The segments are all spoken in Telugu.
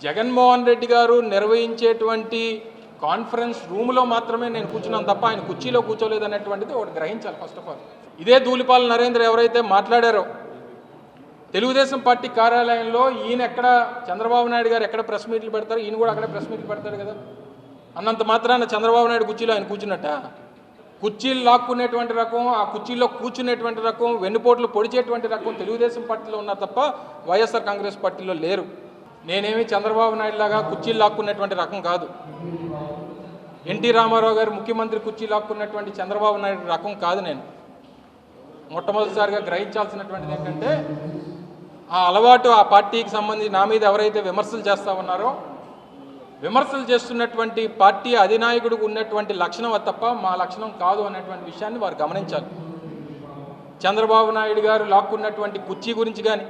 జగన్మోహన్ రెడ్డి గారు నిర్వహించేటువంటి కాన్ఫరెన్స్ రూమ్లో మాత్రమే నేను కూర్చున్నాను తప్ప ఆయన కుర్చీలో కూర్చోలేదు అనేటువంటిది ఒకటి గ్రహించాలి ఫస్ట్ ఆఫ్ ఆల్ ఇదే ధూళిపాల నరేంద్ర ఎవరైతే మాట్లాడారో తెలుగుదేశం పార్టీ కార్యాలయంలో ఈయన ఎక్కడ చంద్రబాబు నాయుడు గారు ఎక్కడ ప్రెస్ మీట్లు పెడతారు ఈయన కూడా అక్కడే ప్రెస్ మీట్లు పెడతాడు కదా. అన్నంత మాత్రాన చంద్రబాబు నాయుడు కుర్చీలో ఆయన కూర్చున్నట్ట? కుర్చీలు లాక్కునేటువంటి రకం ఆ కుర్చీలో కూర్చునేటువంటి రకం వెన్నుపోట్లు పొడిచేటువంటి రకం తెలుగుదేశం పార్టీలో ఉన్నారు తప్ప వైఎస్ఆర్ కాంగ్రెస్ పార్టీలో లేరు. నేనేమి చంద్రబాబు నాయుడు లాగా కుర్చీలు లాక్కున్నటువంటి రకం కాదు. ఎన్టీ రామారావు గారు ముఖ్యమంత్రి కుర్చీ లాక్కున్నటువంటి చంద్రబాబు నాయుడు రకం కాదు నేను. మొట్టమొదటిసారిగా గ్రహించాల్సినటువంటిది ఏంటంటే ఆ అలవాటు ఆ పార్టీకి సంబంధించి నా మీద ఎవరైతే విమర్శలు చేస్తా ఉన్నారో విమర్శలు చేస్తున్నటువంటి పార్టీ అధినాయకుడికి ఉన్నటువంటి లక్షణం తప్ప మా లక్షణం కాదు అనేటువంటి విషయాన్ని వారు గమనించాలి. చంద్రబాబు నాయుడు గారు లాక్కున్నటువంటి కుర్చీ గురించి కానీ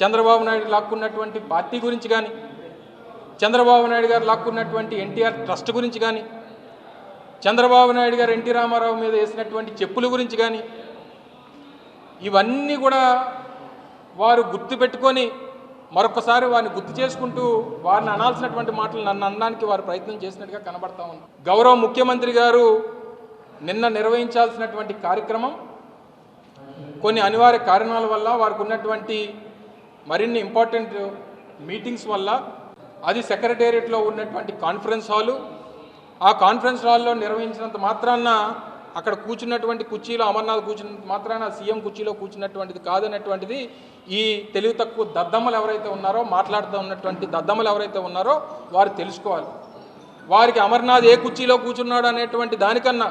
చంద్రబాబు నాయుడు లాక్కున్నటువంటి పార్టీ గురించి కానీ చంద్రబాబు నాయుడు గారు లాక్కున్నటువంటి ఎన్టీఆర్ ట్రస్ట్ గురించి కానీ చంద్రబాబు నాయుడు గారు ఎన్టీ రామారావు మీద వేసినటువంటి చెప్పుల గురించి కానీ ఇవన్నీ కూడా వారు గుర్తు పెట్టుకొని మరొకసారి వారిని గుర్తు చేసుకుంటూ వారిని అనాల్సినటువంటి మాటలు నన్ను అనడానికి వారు ప్రయత్నం చేసినట్టుగా కనబడతా ఉంది గౌరవ ముఖ్యమంత్రి గారు నిన్న నిర్వహించాల్సినటువంటి కార్యక్రమం కొన్ని అనివార్య కారణాల వల్ల వారికి ఉన్నటువంటి మరిన్ని ఇంపార్టెంట్ మీటింగ్స్ వల్ల అది సెక్రటేరియట్లో ఉన్నటువంటి కాన్ఫరెన్స్ హాలు ఆ కాన్ఫరెన్స్ హాల్లో నిర్వహించినంత మాత్రాన అక్కడ కూర్చున్నటువంటి కుర్చీలో అమర్నాథ్ కూర్చున్నంత మాత్రాన సీఎం కుర్చీలో కూర్చున్నటువంటిది కాదనేటువంటిది ఈ తెలివి తక్కువ దద్దమ్మలు ఎవరైతే ఉన్నారో మాట్లాడుతూ ఉన్నటువంటి దద్దమ్మలు ఎవరైతే ఉన్నారో వారు తెలుసుకోవాలి. వారికి అమర్నాథ్ ఏ కుర్చీలో కూర్చున్నాడు అనేటువంటి దానికన్నా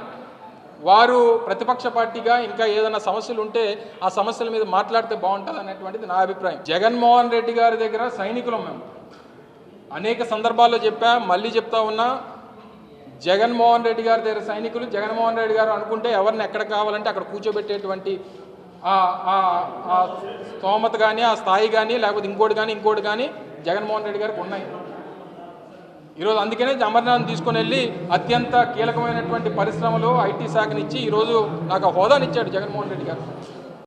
వారు ప్రతిపక్ష పార్టీగా ఇంకా ఏదైనా సమస్యలు ఉంటే ఆ సమస్యల మీద మాట్లాడితే బాగుంటుంది అనేటువంటిది నా అభిప్రాయం. జగన్మోహన్ రెడ్డి గారి దగ్గర సైనికులం మేము. అనేక సందర్భాల్లో చెప్పా మళ్ళీ చెప్తా ఉన్నా జగన్మోహన్ రెడ్డి గారి దగ్గర సైనికులు జగన్మోహన్ రెడ్డి గారు అనుకుంటే ఎవరిని ఎక్కడ కావాలంటే అక్కడ కూర్చోబెట్టేటువంటి స్తోమత కానీ ఆ స్థాయి కానీ లేకపోతే ఇంకోటి కానీ ఇంకోటి కానీ జగన్మోహన్ రెడ్డి గారికి ఉన్నాయి. ఈరోజు అందుకనే అమర్నాథ్ తీసుకొని వెళ్ళి అత్యంత కీలకమైనటువంటి పరిశ్రమలు ఐటీ శాఖనిచ్చి ఈరోజు నాకు హోదానిచ్చాడు జగన్మోహన్ రెడ్డి గారు.